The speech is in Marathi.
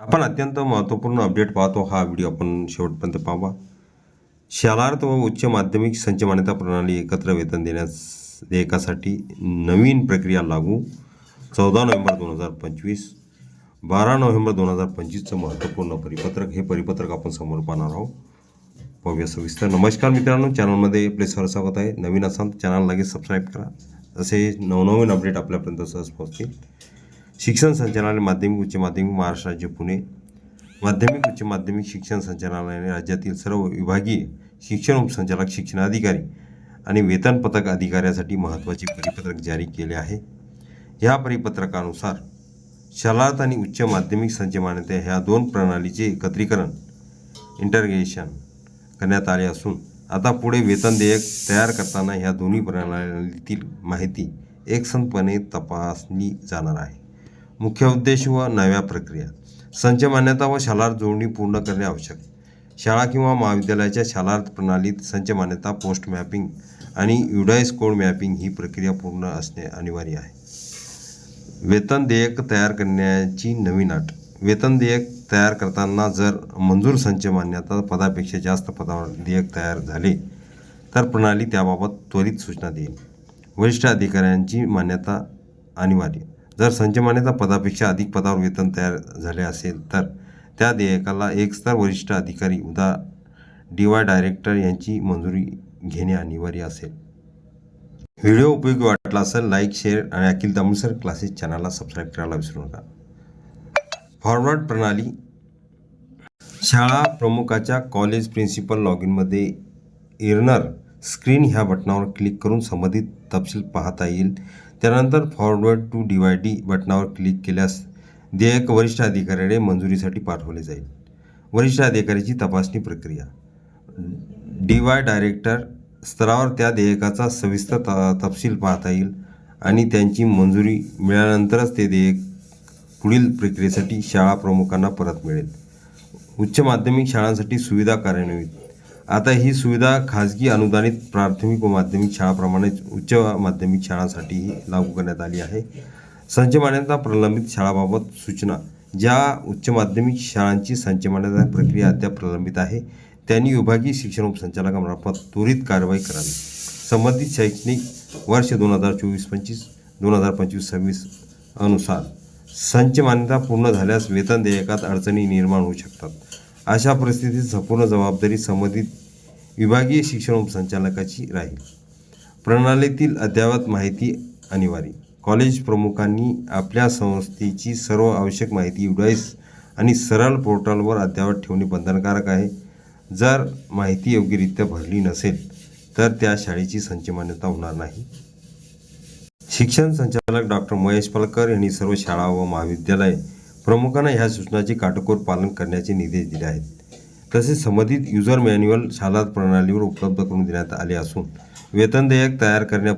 आपण अत्यंत महत्त्वपूर्ण अपडेट पाहतो. हा व्हिडिओ आपण शेवटपर्यंत पाहावा. शालार्थ व उच्च माध्यमिक संच मान्यता प्रणाली एकत्र वेतन देण्यास देयकासाठी नवीन प्रक्रिया लागू. चौदा नोव्हेंबर दोन हजार पंचवीस बारा नोव्हेंबर दोन हजार पंचवीसचं महत्त्वपूर्ण परिपत्रक. हे परिपत्रक आपण समोर पाहणार आहोत. पाहूया सविस्तर. नमस्कार मित्रांनो. चॅनलमध्ये आपले सर स्वागत आहे. नवीन असाल तर चॅनल लगेच सबस्क्राईब करा. असे नवनवीन अपडेट आपल्यापर्यंत सहज पोहोचतील. शिक्षण संचालनालय माध्यमिक उच्च माध्यमिक महाराष्ट्र राज्य पुणे. माध्यमिक उच्च माध्यमिक शिक्षण संचालनालयाने राज्यातील सर्व विभागीय शिक्षण उपसंचालक शिक्षणाधिकारी आणि वेतन पथक अधिकाऱ्यासाठी महत्त्वाचे परिपत्रक जारी केले आहे. या परिपत्रकानुसार शालात आणि उच्च माध्यमिक संच मान्यता ह्या दोन प्रणालीचे एकत्रीकरण इंटरग्रेशन करण्यात आले असून आता पुढे वेतन देयक तयार करताना ह्या दोन्ही प्रणालीतील माहिती एकसंतपणे तपासली जाणार आहे. मुख्य उद्देश व नव्या प्रक्रिया. संच मान्यता व शालार जोडणी पूर्ण करणे आवश्यक. शाळा किंवा महाविद्यालयाच्या शालार्थ प्रणालीत संच मान्यता पोस्ट मॅपिंग आणि युडाईस कोड मॅपिंग ही प्रक्रिया पूर्ण असणे अनिवार्य आहे. वेतन देयक तयार करण्याची नवीन अट. वेतन देयक तयार करताना जर मंजूर संच मान्यता पदापेक्षा जास्त पदावर देयक तयार झाले तर प्रणाली त्याबाबत त्वरित सूचना देईल. वरिष्ठ अधिकाऱ्यांची मान्यता अनिवार्य. जर संच पदापेक्षा अधिक पदावर वेतन तयार झाले असेल तर त्या देयकाला एक स्तर वरिष्ठ अधिकारी उदा. डी वाय डायरेक्टर यांची मंजुरी घेणे अनिवार्य असेल. व्हिडिओ उपयोगी वाटला असेल लाईक शेअर आणि अखिल दामोसर क्लासेस चॅनलला सबस्क्राईब करायला विसरू नका. फॉरवर्ड प्रणाली. शाळा प्रमुखाच्या कॉलेज प्रिन्सिपल लॉग इनमध्ये इर्नर स्क्रीन ह्या बटनावर क्लिक करून संबंधित तपशील पाहता येईल. त्यानंतर forward to D Y D बटनावर क्लिक केल्यास देयक वरिष्ठ अधिकाऱ्याकडे मंजुरीसाठी पाठवले जाईल. वरिष्ठ अधिकाऱ्याची तपासणी प्रक्रिया. डी वाय डायरेक्टर स्तरावर त्या देयकाचा सविस्तर त तपशील पाहता येईल आणि त्यांची मंजुरी मिळाल्यानंतरच ते देयक पुढील प्रक्रियेसाठी शाळा प्रमुखांना परत मिळेल. उच्च माध्यमिक शाळांसाठी सुविधा कार्यान्वित आता ही सुविधा खाजगी अनुदानित प्राथमिक व माध्यमिक शाळाप्रमाणेच उच्च माध्यमिक शाळांसाठीही लागू करण्यात आली आहे. संच मान्यता प्रलंबित शाळाबाबत सूचना. ज्या उच्च माध्यमिक शाळांची संच मान्यता प्रक्रिया अद्याप प्रलंबित आहे त्यांनी विभागीय शिक्षण उपसंचालकामार्फत त्वरित कारवाई करावी. संबंधित शैक्षणिक वर्ष दोन हजार चोवीस पंचवीस दोन हजार पंचवीस सव्वीस अनुसार संच मान्यता पूर्ण झाल्यास वेतन देयकात अडचणी निर्माण होऊ शकतात. अशा परिस्थितीत संपूर्ण जबाबदारी संबंधित विभागीय शिक्षण उपसंचालकाची राहील. प्रणालीतील अद्ययावत माहिती अनिवार्य. कॉलेज प्रमुखांनी आपल्या संस्थेची सर्व आवश्यक माहिती युडाईस आणि सरळ पोर्टलवर अद्ययावत ठेवणे बंधनकारक आहे. जर माहिती योग्यरित्या भरली नसेल तर त्या शाळेची संचमान्यता होणार नाही. शिक्षण संचालक डॉक्टर महेश पालकर यांनी सर्व शाळा व महाविद्यालय प्रमुखांना ह्या सूचनाचे काटेकोर पालन करण्याचे निर्देश दिले आहेत. तसेच संबंधित युजर मॅन्युअल शाला प्रणालीवर उपलब्ध करून देण्यात आले असून वेतन देयक तयार करण्या